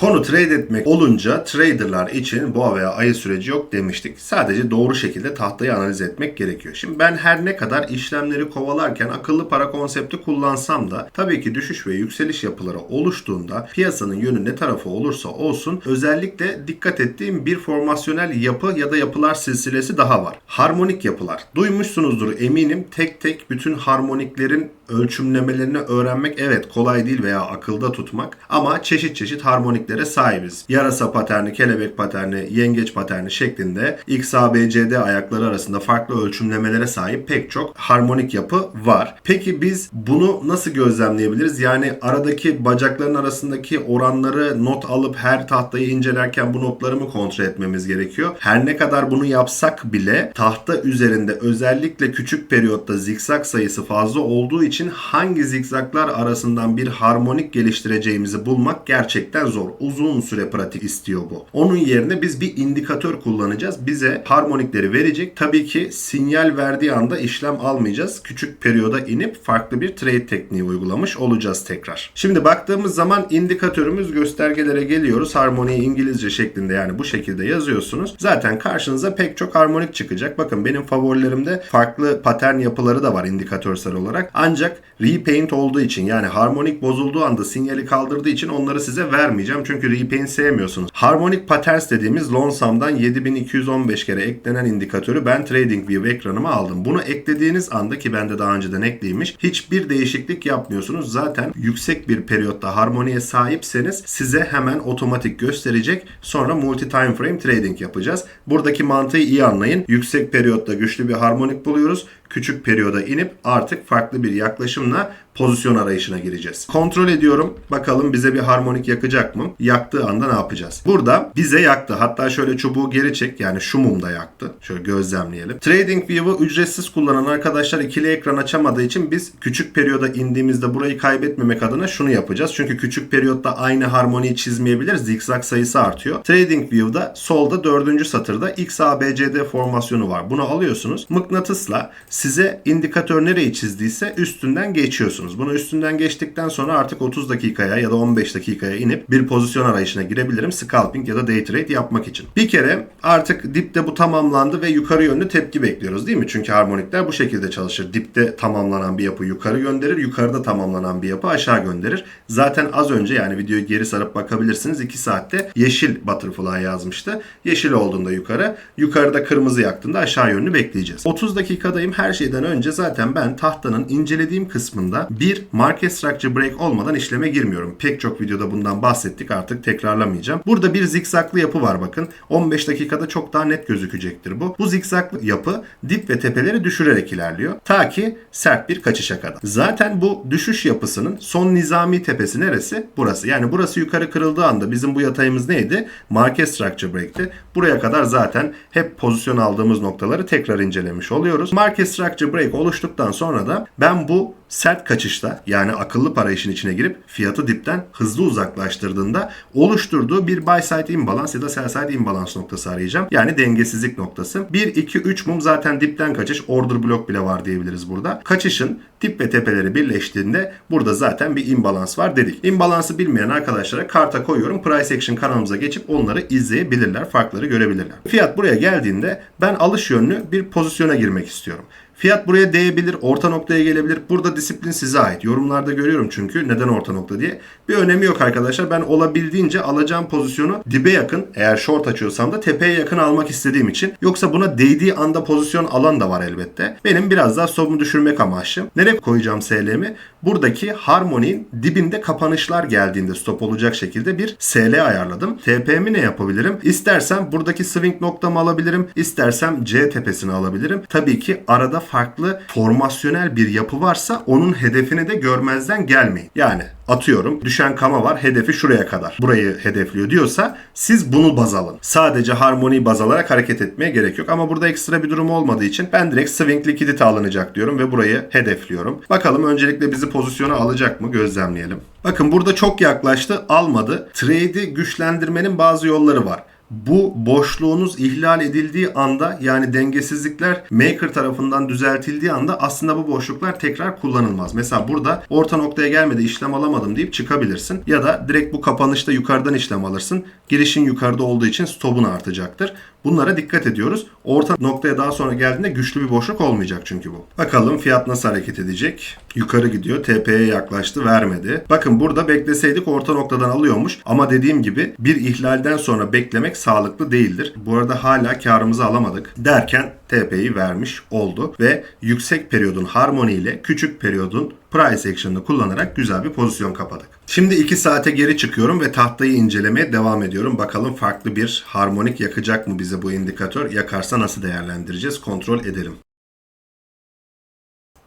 Konu trade etmek olunca traderlar için boğa veya ayı süreci yok demiştik. Sadece doğru şekilde tahtayı analiz etmek gerekiyor. Şimdi ben her ne kadar işlemleri kovalarken akıllı para konsepti kullansam da tabii ki düşüş ve yükseliş yapıları oluştuğunda piyasanın yönü ne tarafı olursa olsun özellikle dikkat ettiğim bir formasyonel yapı ya da yapılar silsilesi daha var. Harmonik yapılar. Duymuşsunuzdur eminim tek tek bütün harmoniklerin ölçümlemelerini öğrenmek evet kolay değil veya akılda tutmak ama çeşit çeşit harmoniklere sahibiz. Yarasa paterni, kelebek paterni, yengeç paterni şeklinde X, A, B, C, D ayakları arasında farklı ölçümlemelere sahip pek çok harmonik yapı var. Peki biz bunu nasıl gözlemleyebiliriz? Yani aradaki bacakların arasındaki oranları not alıp her tahtayı incelerken bu notları mı kontrol etmemiz gerekiyor? Her ne kadar bunu yapsak bile tahta üzerinde özellikle küçük periyotta zikzak sayısı fazla olduğu için hangi zikzaklar arasından bir harmonik geliştireceğimizi bulmak gerçekten zor. Uzun süre pratik istiyor bu. Onun yerine biz bir indikatör kullanacağız. Bize harmonikleri verecek. Tabii ki sinyal verdiği anda işlem almayacağız. Küçük periyoda inip farklı bir trade tekniği uygulamış olacağız tekrar. Şimdi baktığımız zaman indikatörümüz göstergelere geliyoruz. Harmoniyi İngilizce şeklinde yani bu şekilde yazıyorsunuz. Zaten karşınıza pek çok harmonik çıkacak. Bakın benim favorilerimde farklı patern yapıları da var indikatörsel olarak. Ancak repaint olduğu için yani harmonik bozulduğu anda sinyali kaldırdığı için onları size vermeyeceğim. Çünkü repaint sevmiyorsunuz. Harmonic patterns dediğimiz Lonsum'dan 7215 kere eklenen indikatörü ben TradingView ekranıma aldım. Bunu eklediğiniz anda ki bende daha önceden ekliymiş hiçbir değişiklik yapmıyorsunuz. Zaten yüksek bir periyotta harmoniye sahipseniz size hemen otomatik gösterecek. Sonra multi time frame trading yapacağız. Buradaki mantığı iyi anlayın. Yüksek periyotta güçlü bir harmonik buluyoruz. Küçük periyoda inip artık farklı bir yaklaşımla pozisyon arayışına gireceğiz. Kontrol ediyorum. Bakalım bize bir harmonik yakacak mı? Yaktığı anda ne yapacağız? Burada bize yaktı. Hatta şöyle çubuğu geri çek. Yani şu mumda yaktı. Şöyle gözlemleyelim. TradingView'u ücretsiz kullanan arkadaşlar ikili ekran açamadığı için biz küçük periyoda indiğimizde burayı kaybetmemek adına şunu yapacağız. Çünkü küçük periyotta aynı harmoniyi çizmeyebilir. Zikzak sayısı artıyor. TradingView'da solda dördüncü satırda XABCD formasyonu var. Bunu alıyorsunuz. Mıknatısla size indikatör nereyi çizdiyse üstünden geçiyorsunuz. Bunu üstünden geçtikten sonra artık 30 dakikaya ya da 15 dakikaya inip bir pozisyon arayışına girebilirim. Scalping ya da day trade yapmak için. Bir kere artık dipte bu tamamlandı ve yukarı yönlü tepki bekliyoruz değil mi? Çünkü harmonikler bu şekilde çalışır. Dipte tamamlanan bir yapı yukarı gönderir. Yukarıda tamamlanan bir yapı aşağı gönderir. Zaten az önce yani videoyu geri sarıp bakabilirsiniz. 2 saatte yeşil butterfly yazmıştı. Yeşil olduğunda yukarı. Yukarıda kırmızı yaktığında aşağı yönlü bekleyeceğiz. 30 dakikadayım. Her şeyden önce zaten ben tahtanın incelediğim kısmında bir market structure break olmadan işleme girmiyorum. Pek çok videoda bundan bahsettik artık tekrarlamayacağım. Burada bir zikzaklı yapı var bakın. 15 dakikada çok daha net gözükecektir bu. Bu zikzaklı yapı dip ve tepeleri düşürerek ilerliyor. Ta ki sert bir kaçışa kadar. Zaten bu düşüş yapısının son nizami tepesi neresi? Burası. Yani burası yukarı kırıldığı anda bizim bu yatayımız neydi? Market structure break'ti. Buraya kadar zaten hep pozisyon aldığımız noktaları tekrar incelemiş oluyoruz. Market structure break oluştuktan sonra da ben bu sert kaçışta yani akıllı para işin içine girip fiyatı dipten hızlı uzaklaştırdığında oluşturduğu bir buy side imbalance ya da sell side imbalance noktası arayacağım. Yani dengesizlik noktası. 1, 2, 3 mum zaten dipten kaçış. Order block bile var diyebiliriz burada. Kaçışın dip ve tepeleri birleştiğinde burada zaten bir imbalans var dedik. İmbalansı bilmeyen arkadaşlara karta koyuyorum. Price action kanalımıza geçip onları izleyebilirler. Farkları görebilirler. Fiyat buraya geldiğinde ben alış yönlü bir pozisyona girmek istiyorum. Fiyat buraya değebilir, orta noktaya gelebilir. Burada disiplin size ait. Yorumlarda görüyorum çünkü neden orta nokta diye. Bir önemi yok arkadaşlar. Ben olabildiğince alacağım pozisyonu dibe yakın, eğer short açıyorsam da tepeye yakın almak istediğim için. Yoksa buna değdiği anda pozisyon alan da var elbette. Benim biraz daha stopumu düşürmek amaçlı. Nereye koyacağım SL'mi? Buradaki harmoninin dibinde kapanışlar geldiğinde stop olacak şekilde bir SL ayarladım. TP'mi ne yapabilirim? İstersem buradaki swing noktamı alabilirim. İstersem C tepesini alabilirim. Tabii ki arada farklı formasyonel bir yapı varsa onun hedefini de görmezden gelmeyin. Yani atıyorum düşen kama var hedefi şuraya kadar burayı hedefliyor diyorsa siz bunu baz alın. Sadece harmoniyi baz alarak hareket etmeye gerek yok ama burada ekstra bir durum olmadığı için ben direkt swing likidite alınacak diyorum ve burayı hedefliyorum. Bakalım öncelikle bizi pozisyona alacak mı gözlemleyelim. Bakın burada çok yaklaştı almadı. Trade'i güçlendirmenin bazı yolları var. Bu boşluğunuz ihlal edildiği anda yani dengesizlikler maker tarafından düzeltildiği anda aslında bu boşluklar tekrar kullanılmaz. Mesela burada orta noktaya gelmedi işlem alamadım deyip çıkabilirsin. Ya da direkt bu kapanışta yukarıdan işlem alırsın. Girişin yukarıda olduğu için stopun artacaktır. Bunlara dikkat ediyoruz. Orta noktaya daha sonra geldiğinde güçlü bir boşluk olmayacak çünkü bu. Bakalım fiyat nasıl hareket edecek? Yukarı gidiyor. TP'ye yaklaştı. Vermedi. Bakın burada bekleseydik orta noktadan alıyormuş. Ama dediğim gibi bir ihlalden sonra beklemek sağlıklı değildir. Bu arada hala karımızı alamadık. Derken TP'yi vermiş oldu. Ve yüksek periyodun harmoni ile küçük periyodun price action'ını kullanarak güzel bir pozisyon kapadık. Şimdi 2 saate geri çıkıyorum ve tahtayı incelemeye devam ediyorum. Bakalım farklı bir harmonik yakacak mı bize bu indikatör? Yakarsa nasıl değerlendireceğiz? Kontrol edelim.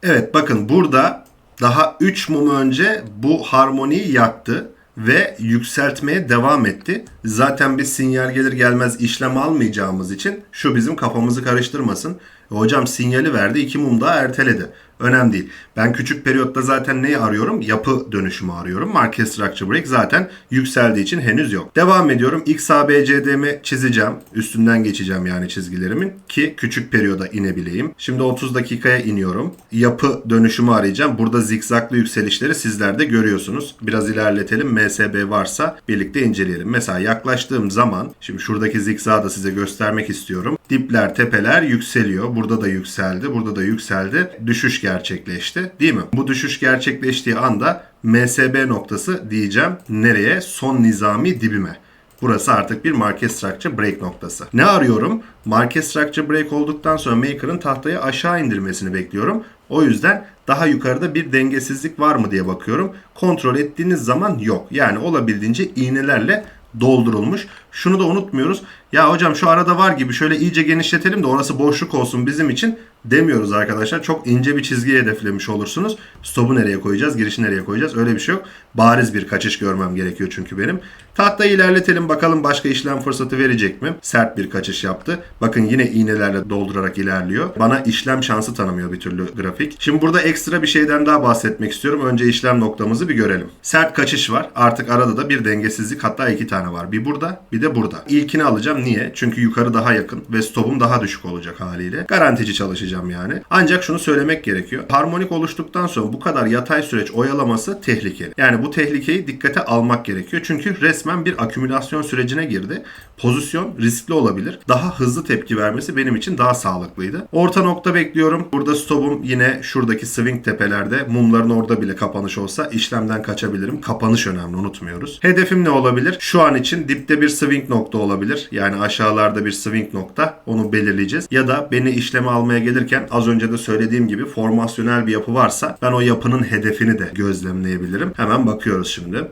Evet bakın burada daha 3 mum önce bu harmoniyi yaktı ve yükseltmeye devam etti. Zaten biz sinyal gelir gelmez işlem almayacağımız için şu bizim kafamızı karıştırmasın. Hocam sinyali verdi iki mum daha erteledi. Önemli değil. Ben küçük periyotta zaten neyi arıyorum? Yapı dönüşümü arıyorum. Market Structure Break zaten yükseldiği için henüz yok. Devam ediyorum. XABCD'mi çizeceğim. Üstünden geçeceğim yani çizgilerimin ki küçük periyoda inebileyim. Şimdi 30 dakikaya iniyorum. Yapı dönüşümü arayacağım. Burada zikzaklı yükselişleri sizler de görüyorsunuz. Biraz ilerletelim. MSB varsa birlikte inceleyelim. Mesela yaklaştığım zaman şimdi şuradaki zikzağı da size göstermek istiyorum. Dipler, tepeler yükseliyor. Burada da yükseldi. Burada da yükseldi. Düşüş gerçekleşti. Değil mi? Bu düşüş gerçekleştiği anda MSB noktası diyeceğim. Nereye? Son nizami dibime. Burası artık bir market structure break noktası. Ne arıyorum? Market structure break olduktan sonra maker'ın tahtayı aşağı indirmesini bekliyorum. O yüzden daha yukarıda bir dengesizlik var mı diye bakıyorum. Kontrol ettiğiniz zaman yok. Yani olabildiğince iğnelerle doldurulmuş. Şunu da unutmuyoruz. Ya hocam şu arada var gibi şöyle iyice genişletelim de orası boşluk olsun bizim için demiyoruz arkadaşlar. Çok ince bir çizgi hedeflemiş olursunuz. Stop'u nereye koyacağız, girişi nereye koyacağız öyle bir şey yok. Bariz bir kaçış görmem gerekiyor çünkü benim. Tahtayı ilerletelim bakalım başka işlem fırsatı verecek mi? Sert bir kaçış yaptı. Bakın yine iğnelerle doldurarak ilerliyor. Bana işlem şansı tanımıyor bir türlü grafik. Şimdi burada ekstra bir şeyden daha bahsetmek istiyorum. Önce işlem noktamızı bir görelim. Sert kaçış var. Artık arada da bir dengesizlik hatta iki tane var. Bir burada bir de burada. İlkini alacağım. Niye? Çünkü yukarı daha yakın ve stopum daha düşük olacak haliyle. Garantici çalışacağım yani. Ancak şunu söylemek gerekiyor. Harmonik oluştuktan sonra bu kadar yatay süreç oyalaması tehlikeli. Yani bu tehlikeyi dikkate almak gerekiyor. Çünkü resmen bir akümülasyon sürecine girdi. Pozisyon riskli olabilir. Daha hızlı tepki vermesi benim için daha sağlıklıydı. Orta nokta bekliyorum. Burada stopum yine şuradaki swing tepelerde. Mumların orada bile kapanış olsa işlemden kaçabilirim. Kapanış önemli unutmuyoruz. Hedefim ne olabilir? Şu an için dipte bir swing nokta olabilir. Yani aşağılarda bir swing nokta. Onu belirleyeceğiz. Ya da beni işleme almaya gelirken az önce de söylediğim gibi formasyonel bir yapı varsa ben o yapının hedefini de gözlemleyebilirim. Hemen bakıyoruz şimdi.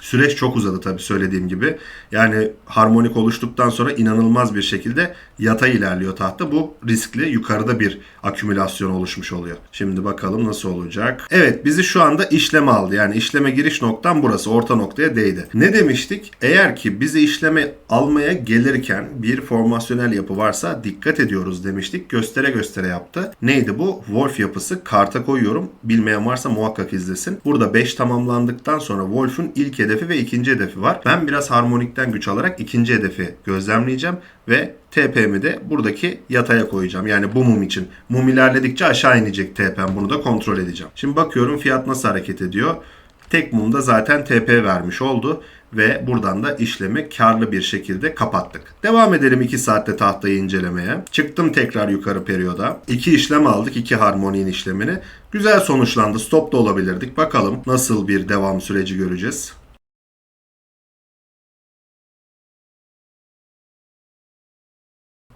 Süreç çok uzadı tabii söylediğim gibi. Yani harmonik oluştuktan sonra inanılmaz bir şekilde yatay ilerliyor tahta. Bu riskli. Yukarıda bir akümülasyon oluşmuş oluyor. Şimdi bakalım nasıl olacak. Evet bizi şu anda işleme aldı. Yani işleme giriş noktam burası. Orta noktaya değdi. Ne demiştik? Eğer ki bizi işleme almaya gelirken bir formasyonel yapı varsa dikkat ediyoruz demiştik. Göstere göstere yaptı. Neydi bu? Wolf yapısı. Karta koyuyorum. Bilmeyen varsa muhakkak izlesin. Burada 5 tamamlandıktan sonra Wolf'un ilk hedefi ve ikinci hedefi var. Ben biraz harmonikten güç alarak ikinci hedefi gözlemleyeceğim ve TP'mi de buradaki yataya koyacağım. Yani bu mum için. Mum ilerledikçe aşağı inecek TP'm. Bunu da kontrol edeceğim. Şimdi bakıyorum fiyat nasıl hareket ediyor. Tek mumda zaten TP vermiş oldu ve buradan da işlemi karlı bir şekilde kapattık. Devam edelim 2 saatte tahtayı incelemeye. Çıktım tekrar yukarı periyoda. 2 işlem aldık. 2 harmoniğin işlemini. Güzel sonuçlandı. Stop da olabilirdik. Bakalım nasıl bir devam süreci göreceğiz.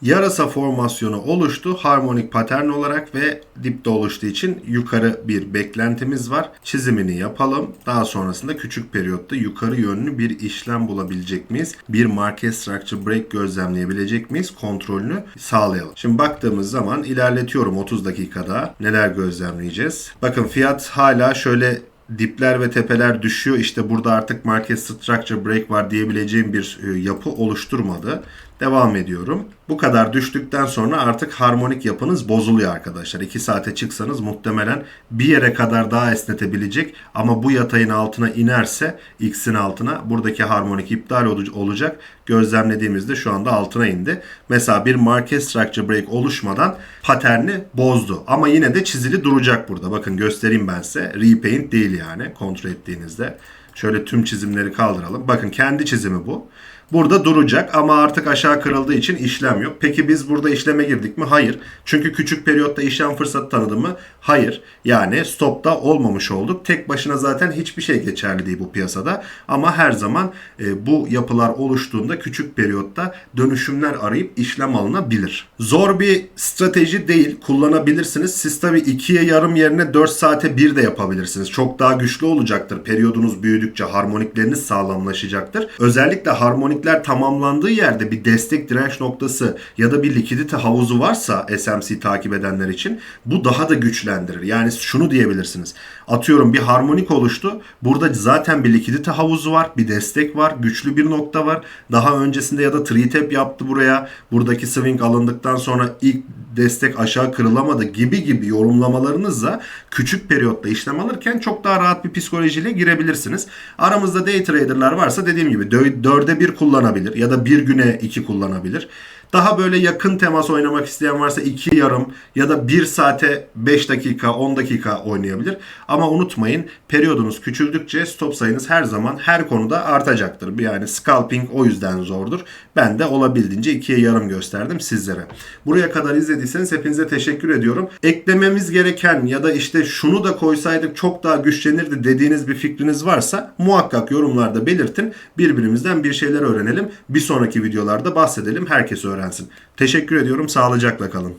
Yarasa formasyonu oluştu harmonik patern olarak ve dipte oluştuğu için yukarı bir beklentimiz var. Çizimini yapalım. Daha sonrasında küçük periyotta yukarı yönlü bir işlem bulabilecek miyiz? Bir market structure break gözlemleyebilecek miyiz? Kontrolünü sağlayalım. Şimdi baktığımız zaman ilerletiyorum 30 dakikada. Neler gözlemleyeceğiz? Bakın fiyat hala şöyle dipler ve tepeler düşüyor. İşte burada artık market structure break var diyebileceğim bir e, yapı oluşturmadı. Devam ediyorum. Bu kadar düştükten sonra artık harmonik yapınız bozuluyor arkadaşlar. 2 saate çıksanız muhtemelen bir yere kadar daha esnetebilecek ama bu yatayın altına inerse X'in altına buradaki harmonik iptal ol- olacak. Gözlemlediğimizde şu anda altına indi. Mesela bir market structure break oluşmadan paterni bozdu. Ama yine de çizili duracak burada. Bakın göstereyim ben size. Repaint değil yani kontrol ettiğinizde. Şöyle tüm çizimleri kaldıralım. Bakın kendi çizimi bu. Burada duracak ama artık aşağı kırıldığı için işlem yok. Peki biz burada işleme girdik mi? Hayır. Çünkü küçük periyotta işlem fırsatı tanıdı mı? Hayır. Yani stopta olmamış olduk. Tek başına zaten hiçbir şey geçerli değil bu piyasada. Ama her zaman e, bu yapılar oluştuğunda küçük periyotta dönüşümler arayıp işlem alınabilir. Zor bir strateji değil. Kullanabilirsiniz. Siz tabii 2'ye yarım yerine 4 saate 1 de yapabilirsiniz. Çok daha güçlü olacaktır. Periyodunuz büyüdükçe harmonikleriniz sağlamlaşacaktır. Özellikle harmonikler tamamlandığı yerde bir destek direnç noktası ya da bir likidite havuzu varsa SMC takip edenler için bu daha da güçlendirir. Yani şunu diyebilirsiniz. Atıyorum bir harmonik oluştu. Burada zaten bir likidite havuzu var. Bir destek var. Güçlü bir nokta var. Daha öncesinde ya da tree tap yaptı buraya. Buradaki swing alındıktan sonra ilk destek aşağı kırılamadı gibi gibi yorumlamalarınızla küçük periyotta işlem alırken çok daha rahat bir psikolojiyle girebilirsiniz. Aramızda day traderlar varsa dediğim gibi dö- dörde bir kullanabilir ya da bir güne iki kullanabilir. Daha böyle yakın temas oynamak isteyen varsa 2 yarım ya da 1 saate 5 dakika 10 dakika oynayabilir. Ama unutmayın periyodunuz küçüldükçe stop sayınız her zaman her konuda artacaktır. Yani scalping o yüzden zordur. Ben de olabildiğince 2'ye yarım gösterdim sizlere. Buraya kadar izlediyseniz hepinize teşekkür ediyorum. Eklememiz gereken ya da işte şunu da koysaydık çok daha güçlenirdi dediğiniz bir fikriniz varsa muhakkak yorumlarda belirtin. Birbirimizden bir şeyler öğrenelim. Bir sonraki videolarda bahsedelim. Herkes öğrensin. Teşekkür ediyorum. Sağlıcakla kalın.